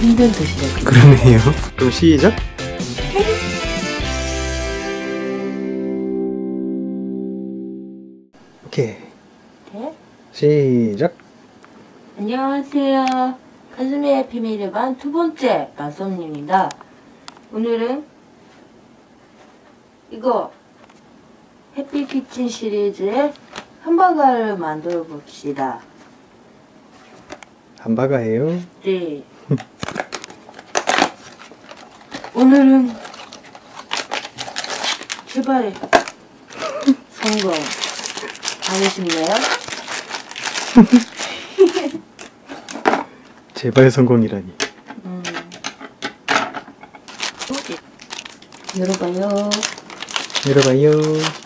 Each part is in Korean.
힘든 도시락. 그러네요. 그럼 시작. 오케이. 네. 시작. 안녕하세요. 한수미의 비밀의 반두 번째 마썸입니다. 오늘은 이거 해피 키친 시리즈의 hamburger를 만들어 봅시다. 함바가예요. 네. 오늘은 제발 성공 하고 싶네요. 제발 성공이라니. 음. 열어봐요. 열어봐요.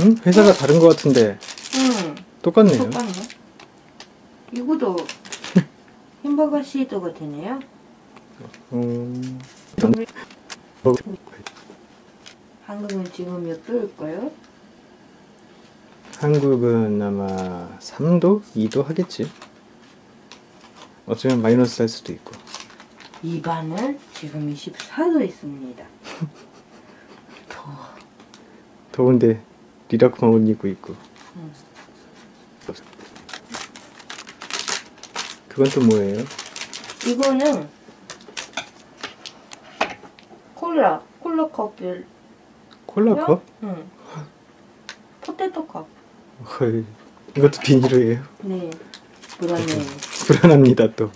응? 회사가 다른 것 같은데 응. 똑같네요. 똑같네. 이거도 햄버거 시드가 되네요. 음, 한국은 지금 몇 도일까요? 한국은 아마 3도, 2도 하겠지. 어쩌면 마이너스 살 수도 있고. 입안은 지금 24도 있습니다. 더워. 더운데 리라크만 옷 입고 있고. 응. 그건 또 뭐예요? 이거는 콜라, 콜라 컵을 콜라 컵? 응. 포테토 컵. 헐, 이것도 비닐이에요. 네. 불안해요. 불안합니다 또.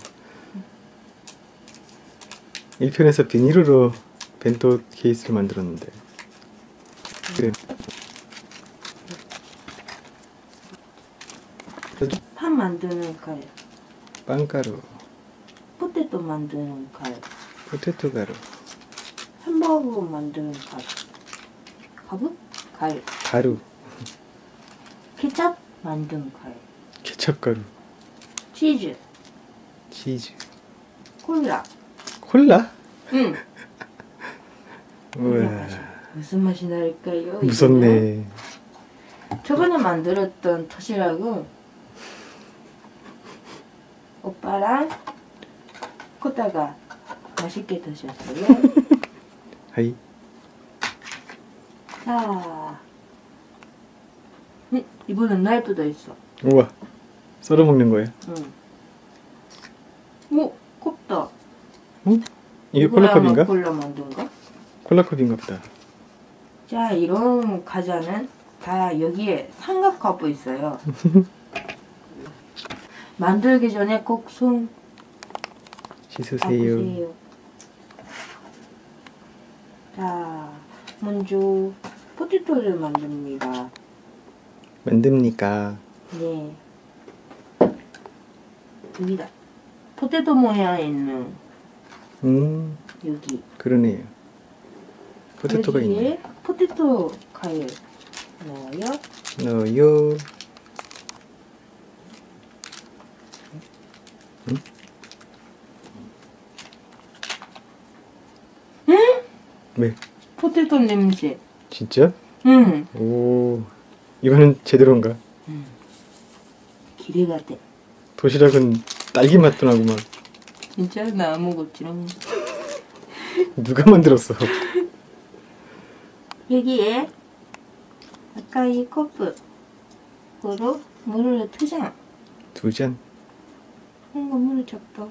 1편에서 비닐로 벤토 케이스를 만들었는데. 그래. 판 만드는 칼, 빵가루, 포테토 만드는 칼, 포테토 가루, 햄버거 만드는 칼. 가부? 칼. 가루, 케찹 만든 칼. 케첩 가루, 치즈, 치즈, 콜라. 콜라? 응. 우와, 무슨 맛이 날까요? 이거는? 무섭네. 저번에 만들었던 도시락은 오빠랑 코다가 맛있게 드셨어요. 하이, 자, 음, 이번엔 나이프도 있어. 우와, 썰어 먹는 거예요? 응. 오. 응? 이게 콜라컵인가? 콜라 만든 거? 콜라컵인가 보다. 자, 이런 과자는 다 여기에 삼각하고 있어요. 만들기 전에 꼭 손 씻으세요. 바꾸세요. 자, 먼저 포테토를 만듭니다. 만듭니까? 네. 여기다. 포테토 모양에 있는 음, 여기. 그러네요. 포테토가 여기에 있네. 포테토 가위 넣어요. 넣어요. 왜? 포테토 냄새. 진짜? 응. 오, 이거는 제대로인가? 기대가 돼. 도시락은 딸기 맛도 나고 막 진짜 나 아무것처럼. 누가 만들었어? 여기에 아까 이 컵으로 물을 투장. 두 잔. 뭔가 물을 잡다.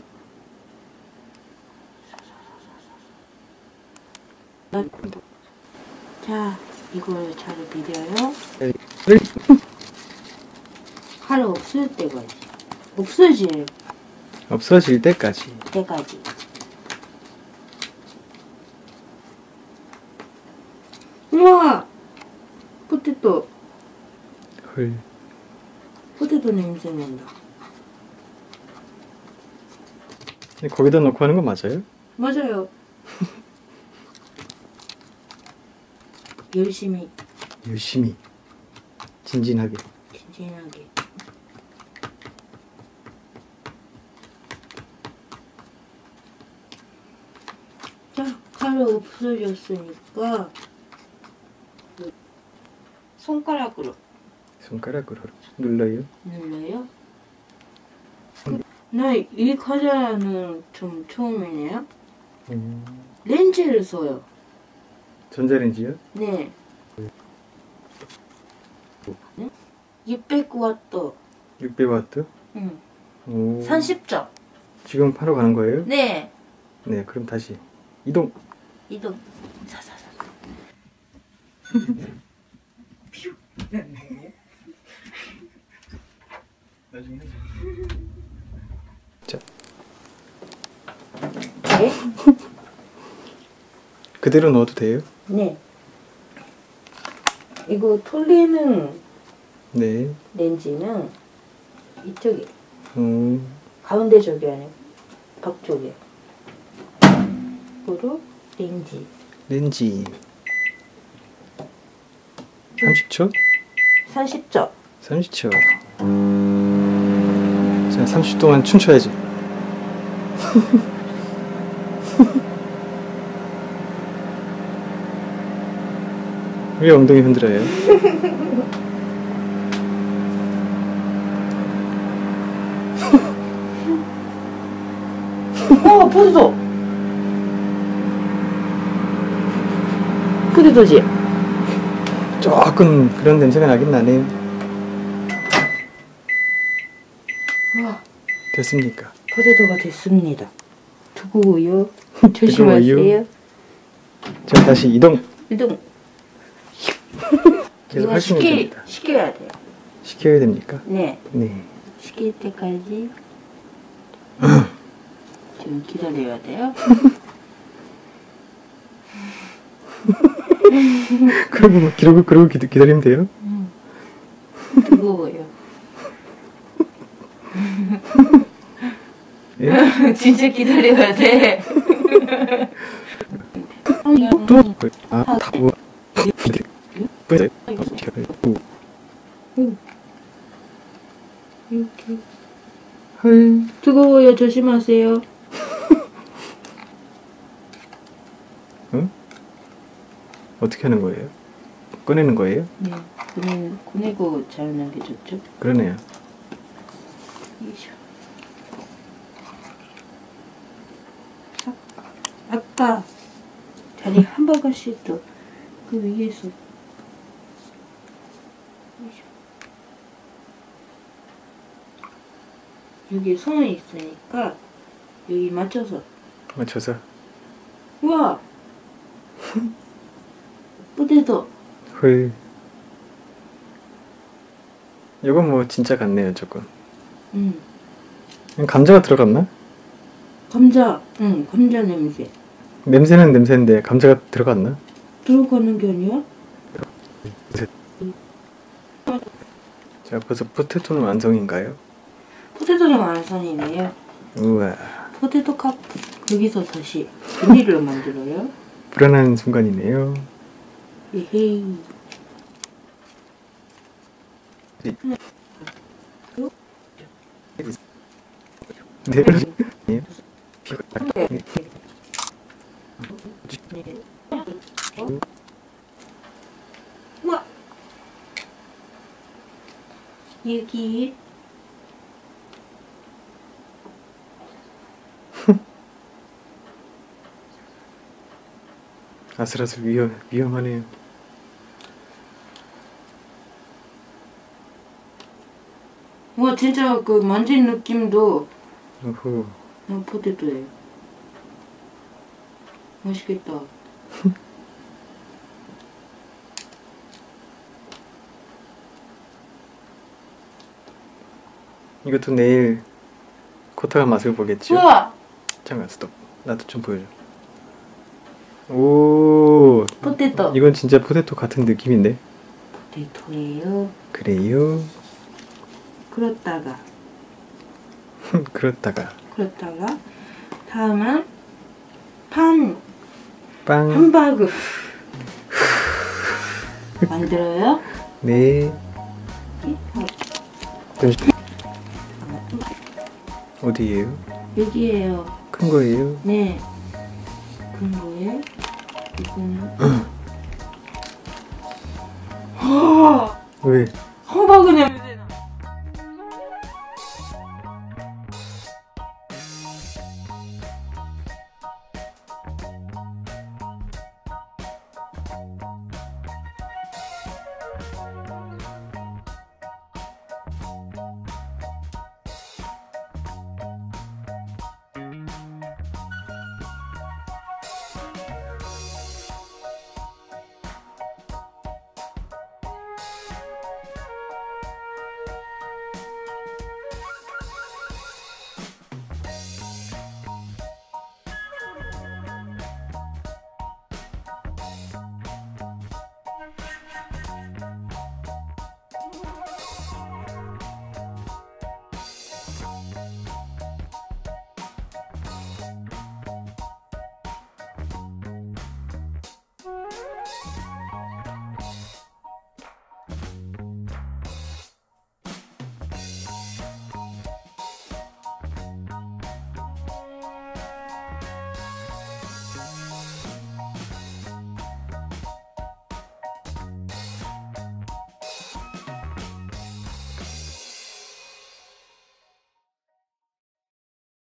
자, 이걸 잘 비벼요. 하루 없을 때까지. 없어질 없어질 때까지. 때까지. 우와! 포테토. 헐. 포테토 냄새 난다. 근데 거기다 넣고 하는 거 맞아요? 맞아요. 열심히, 열심히. 진진하게. 진진하게. 자, 칼을 없어졌으니까 손가락으로 손가락으로 눌러요. 눌러요. 나이 과자는 좀 처음이네요. 음, 렌즈를 써요. 전자레인지요? 네. 600와트. 600와트? 응. 오. 30점. 지금 파러 가는 거예요? 네. 네, 그럼 다시 이동. 이동. 자자자. 자, 네? 그대로 넣어도 돼요? 네. 이거 돌리는 네. 렌즈는 이쪽에 음, 가운데 쪽이 아니고 밖쪽에. 그리고 렌즈. 렌지. 30초? 30점. 30초. 자, 30초 동안 춤춰야지. 왜 엉덩이 흔들어요? 어, 포도도. 포도도지. 조금 그런 냄새가 나긴 나네요. 와, 됐습니까? 포도도가 됐습니다. 두고요. 조심하세요. 자, 다시 이동. 이동. 계속 하시면 시키, 됩니다. 시켜야 돼요. 시켜야 됩니까? 네. 네. 시킬 때까지 좀 기다려야 돼요. 그러고, 그러고, 기, 기다리면 돼요? 뜨거워요. 예? 진짜 기다려야 돼. 또? 아, 다 뭐. 뿌려. 이렇게. 헐. 뜨거워요. 조심하세요. 어떻게 하는 거예요? 꺼내는 거예요? 네. 보내고 자르는 게 좋죠. 그러네요. 이쇼. 아, 아까 다리 한 바가씩 더그 위에서. 여기 손이 있으니까 여기 맞춰서 맞춰서. 우와 포테토 헐. 이건 뭐 진짜 같네요, 조금. 응 감자가 들어갔나? 감자 응 감자 냄새 냄새는 냄새인데 감자가 들어갔나? 들어가는 게 아니야? 자, 벌써 포테토는 완성인가요? 포테토는 완성이네요 우와. 포테토 컵 여기서 다시 비닐로 만들어요 불안한 순간이네요. 에헤이 네. 네. 우와 여기 아슬아슬 위험, 위험하네요. 와 진짜 그 만진 느낌도 우후. 어, 포테토예요 맛있겠다 이것도 내일 코타가 맛을 보겠죠? 우와 잠깐 스톱. 나도 좀 보여줘. 오. 포테토 이건 진짜 포테토 같은 느낌인데. 포테토예요 그래요. 그렇다가 그렇다가 그렇다가 다음은 판 빵. 함바그 만들어요. 네. 잠시 어디에요? 여기에요. 큰 거예요? 네. 아, 왜? 황박은혜